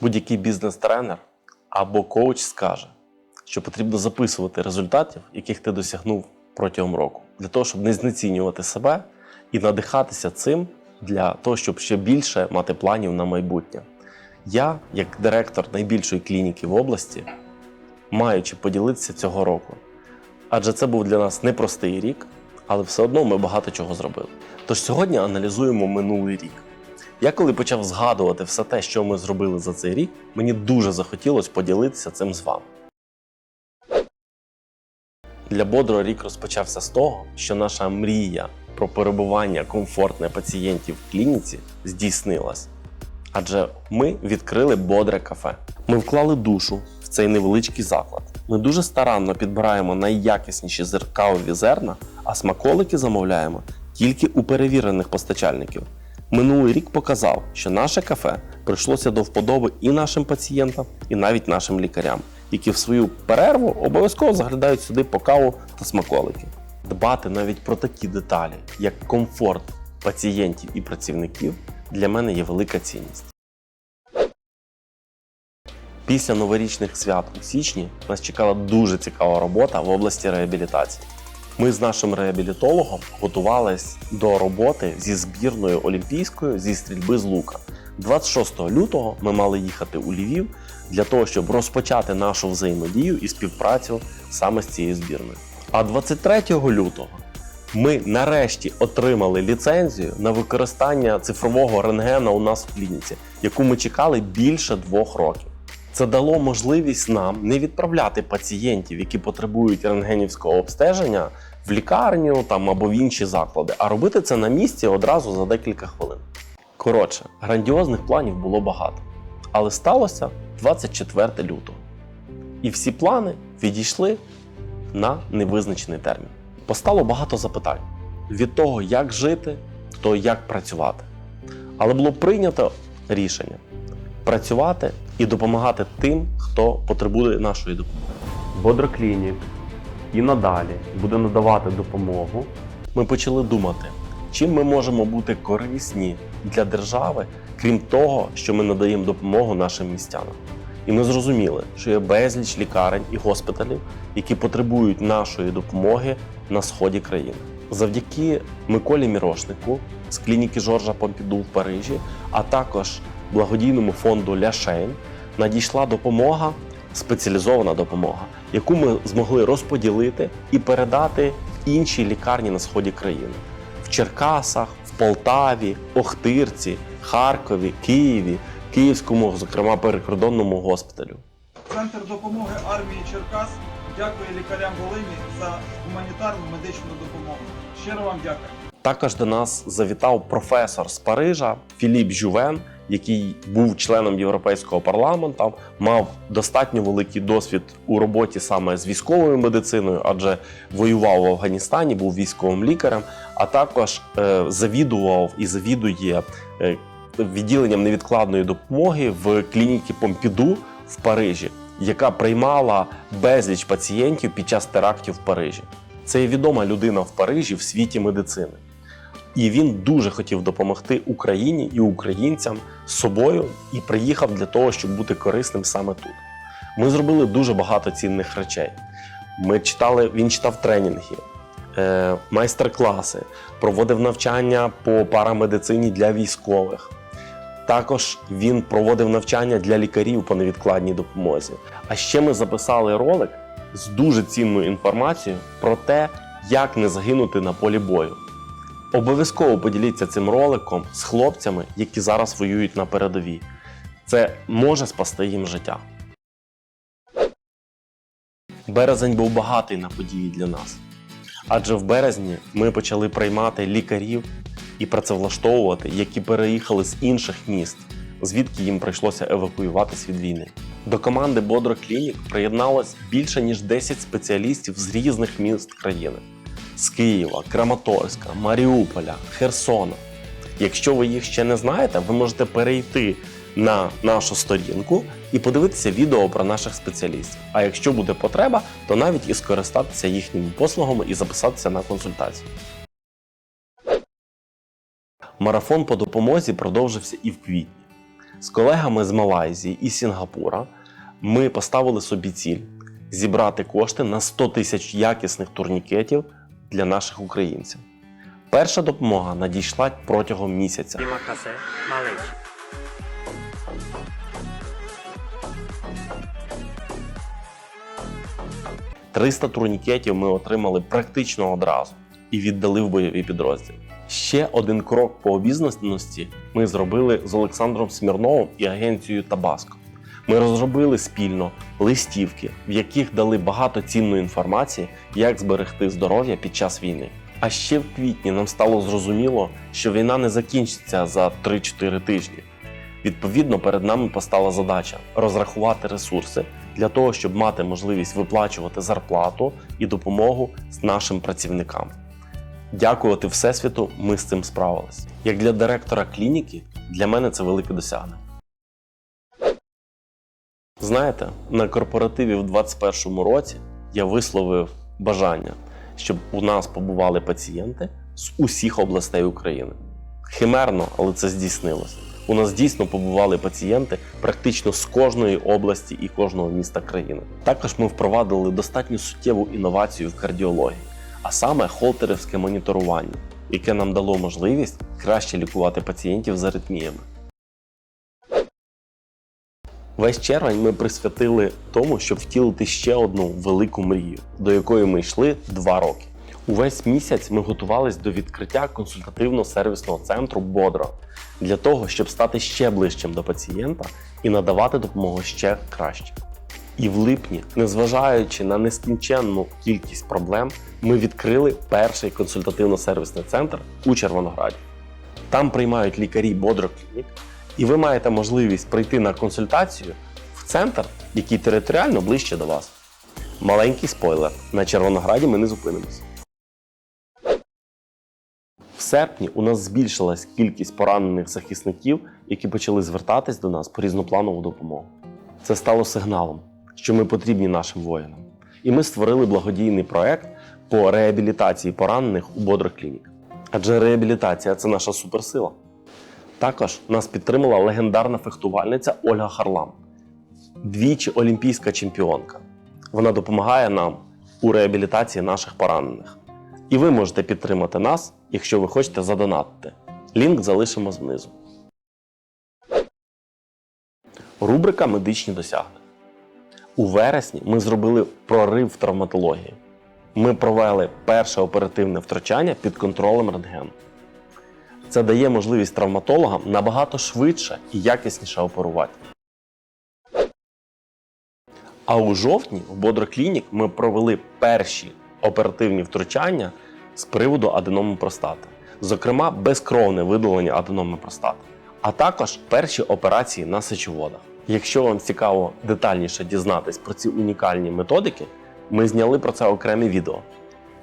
Будь-який бізнес-тренер або коуч скаже, що потрібно записувати результатів, яких ти досягнув протягом року, для того, щоб не знецінювати себе і надихатися цим для того, щоб ще більше мати планів на майбутнє. Я, як директор найбільшої клініки в області, маючи поділитися цього року. Адже це був для нас непростий рік, але все одно ми багато чого зробили. Тож сьогодні аналізуємо минулий рік. Я коли почав згадувати все те, що ми зробили за цей рік, мені дуже захотілося поділитися цим з вами. Для Бодро рік розпочався з того, що наша мрія про перебування комфортне пацієнтів в клініці здійснилась. Адже ми відкрили бодре кафе. Ми вклали душу в цей невеличкий заклад. Ми дуже старанно підбираємо найякісніші зеркалові зерна, а смаколики замовляємо тільки у перевірених постачальників. Минулий рік показав, що наше кафе прийшлося до вподоби і нашим пацієнтам, і навіть нашим лікарям, які в свою перерву обов'язково заглядають сюди по каву та смаколики. Дбати навіть про такі деталі, як комфорт пацієнтів і працівників, для мене є велика цінність. Після новорічних свят у січні нас чекала дуже цікава робота в області реабілітації. Ми з нашим реабілітологом готувались до роботи зі збірною олімпійською зі стрільби з лука. 26 лютого ми мали їхати у Львів для того, щоб розпочати нашу взаємодію і співпрацю саме з цією збірною. А 23 лютого ми нарешті отримали ліцензію на використання цифрового рентгена у нас в клініці, яку ми чекали більше двох років. Це дало можливість нам не відправляти пацієнтів, які потребують рентгенівського обстеження, в лікарню там або в інші заклади, а робити це на місці одразу за декілька хвилин. Коротше, грандіозних планів було багато, але сталося 24 лютого. І всі плани відійшли на невизначений термін. Постало багато запитань від того, як жити, то як працювати. Але було прийнято рішення працювати і допомагати тим, хто потребує нашої допомоги. Бодроклінік і надалі буде надавати допомогу. Ми почали думати, чим ми можемо бути корисні для держави, крім того, що ми надаємо допомогу нашим містянам. І ми зрозуміли, що є безліч лікарень і госпіталів, які потребують нашої допомоги на сході країни. Завдяки Миколі Мірошнику з клініки Жоржа Помпіду в Парижі, а також благодійному фонду Ляшейн надійшла допомога, спеціалізована допомога, яку ми змогли розподілити і передати в інші лікарні на сході країни в Черкасах, в Полтаві, Охтирці, Харкові, Києві, Київському, зокрема, перекордонному госпіталю. Центр допомоги армії Черкас дякує лікарям Волині за гуманітарну медичну допомогу. Щиро вам дякую. Також до нас завітав професор з Парижа Філіп Жювен, який був членом Європейського парламенту, мав достатньо великий досвід у роботі саме з військовою медициною, адже воював в Афганістані, був військовим лікарем, а також е, завідував і завідує е, відділенням невідкладної допомоги в клініці Помпіду в Парижі, яка приймала безліч пацієнтів під час терактів в Парижі. Це є відома людина в Парижі в світі медицини. І він дуже хотів допомогти Україні і українцям з собою і приїхав для того, щоб бути корисним саме тут. Ми зробили дуже багато цінних речей. Ми читали, він читав тренінги, е, майстер-класи, проводив навчання по парамедицині для військових. Також він проводив навчання для лікарів по невідкладній допомозі. А ще ми записали ролик з дуже цінною інформацією про те, як не загинути на полі бою. Обов'язково поділіться цим роликом з хлопцями, які зараз воюють на передовій. Це може спасти їм життя. Березень був багатий на події для нас. Адже в березні ми почали приймати лікарів і працевлаштовувати, які переїхали з інших міст, звідки їм прийшлося евакуюватись від війни. До команди Бодро Клінік приєдналось більше ніж 10 спеціалістів з різних міст країни з Києва, Краматорська, Маріуполя, Херсона. Якщо ви їх ще не знаєте, ви можете перейти на нашу сторінку і подивитися відео про наших спеціалістів. А якщо буде потреба, то навіть і скористатися їхніми послугами і записатися на консультацію. Марафон по допомозі продовжився і в квітні. З колегами з Малайзії і Сінгапура ми поставили собі ціль зібрати кошти на 100 тисяч якісних турнікетів для наших українців. Перша допомога надійшла протягом місяця. 300 турнікетів ми отримали практично одразу і віддали в бойові підрозділи. Ще один крок по обізнаності ми зробили з Олександром Смірновим і агенцією Табаско. Ми розробили спільно листівки, в яких дали багато цінної інформації, як зберегти здоров'я під час війни. А ще в квітні нам стало зрозуміло, що війна не закінчиться за 3-4 тижні. Відповідно, перед нами постала задача розрахувати ресурси для того, щоб мати можливість виплачувати зарплату і допомогу нашим працівникам. Дякувати Всесвіту, ми з цим справились. Як для директора клініки, для мене це велике досягнення. Знаєте, на корпоративі в 2021 році я висловив бажання, щоб у нас побували пацієнти з усіх областей України. Химерно, але це здійснилося. У нас дійсно побували пацієнти практично з кожної області і кожного міста країни. Також ми впровадили достатньо суттєву інновацію в кардіології, а саме холтерівське моніторування, яке нам дало можливість краще лікувати пацієнтів з аритміями. Весь червень ми присвятили тому, щоб втілити ще одну велику мрію, до якої ми йшли два роки. Увесь місяць ми готувались до відкриття консультативно-сервісного центру Бодро для того, щоб стати ще ближчим до пацієнта і надавати допомогу ще краще. І в липні, незважаючи на нескінченну кількість проблем, ми відкрили перший консультативно-сервісний центр у Червонограді. Там приймають лікарі Бодро Клінік, і ви маєте можливість прийти на консультацію в центр, який територіально ближче до вас. Маленький спойлер: на Червонограді ми не зупинимося. В серпні у нас збільшилась кількість поранених захисників, які почали звертатись до нас по різнопланову допомогу. Це стало сигналом, що ми потрібні нашим воїнам. І ми створили благодійний проект по реабілітації поранених у Бодро Клінік. Адже реабілітація це наша суперсила. Також нас підтримала легендарна фехтувальниця Ольга Харлам, двічі олімпійська чемпіонка. Вона допомагає нам у реабілітації наших поранених. І ви можете підтримати нас, якщо ви хочете задонатити. Лінк залишимо знизу. Рубрика Медичні досягнення. У вересні ми зробили прорив в травматології. Ми провели перше оперативне втручання під контролем рентгену. Це дає можливість травматологам набагато швидше і якісніше оперувати. А у жовтні в Бодроклінік ми провели перші оперативні втручання з приводу аденоми простати, зокрема безкровне видалення аденоми простати, а також перші операції на сечоводах. Якщо вам цікаво детальніше дізнатись про ці унікальні методики, ми зняли про це окреме відео.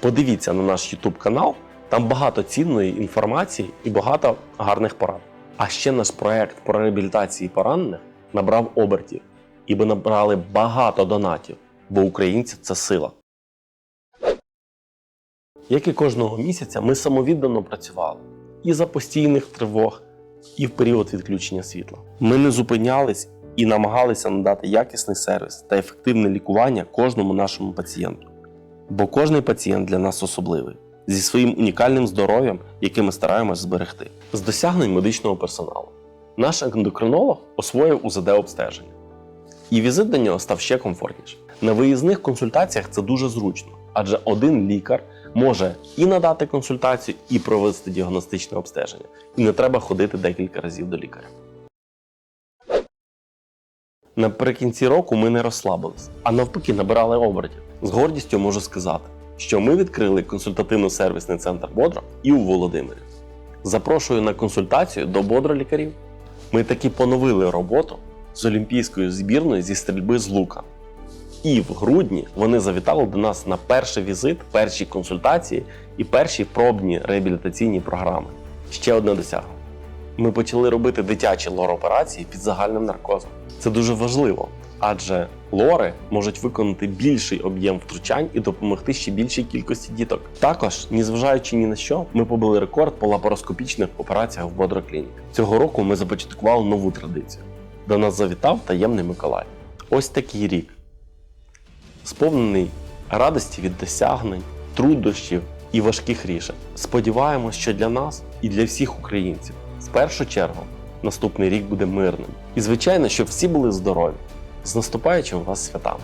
Подивіться на наш YouTube канал, там багато цінної інформації і багато гарних порад. А ще наш проект по реабілітації поранених набрав обертів, і ми набрали багато донатів, бо українці це сила. Як і кожного місяця, ми самовіддано працювали і за постійних тривог, і в період відключення світла. Ми не зупинялись і намагалися надати якісний сервіс та ефективне лікування кожному нашому пацієнту. Бо кожний пацієнт для нас особливий зі своїм унікальним здоров'ям, яке ми стараємось зберегти. З досягнень медичного персоналу. Наш ендокринолог освоїв УЗД обстеження. І візит до нього став ще комфортніше. На виїзних консультаціях це дуже зручно, адже один лікар може і надати консультацію, і провести діагностичне обстеження. І не треба ходити декілька разів до лікаря. Наприкінці року ми не розслабились, а навпаки набирали обертів. З гордістю можу сказати, що ми відкрили консультативно-сервісний центр Бодро і у Володимирі. Запрошую на консультацію до Бодро лікарів. Ми таки поновили роботу з олімпійською збірною зі стрільби з лука. І в грудні вони завітали до нас на перший візит, перші консультації і перші пробні реабілітаційні програми. Ще одне досягнення. Ми почали робити дитячі лор-операції під загальним наркозом. Це дуже важливо, адже лори можуть виконати більший об'єм втручань і допомогти ще більшій кількості діток. Також, незважаючи ні на що, ми побили рекорд по лапароскопічних операціях в Бодро Клінік. Цього року ми започаткували нову традицію. До нас завітав таємний Миколай. Ось такий рік, сповнений радості від досягнень, труднощів і важких рішень. Сподіваємось, що для нас і для всіх українців в першу чергу наступний рік буде мирним. І звичайно, щоб всі були здорові. З наступаючим вас святами!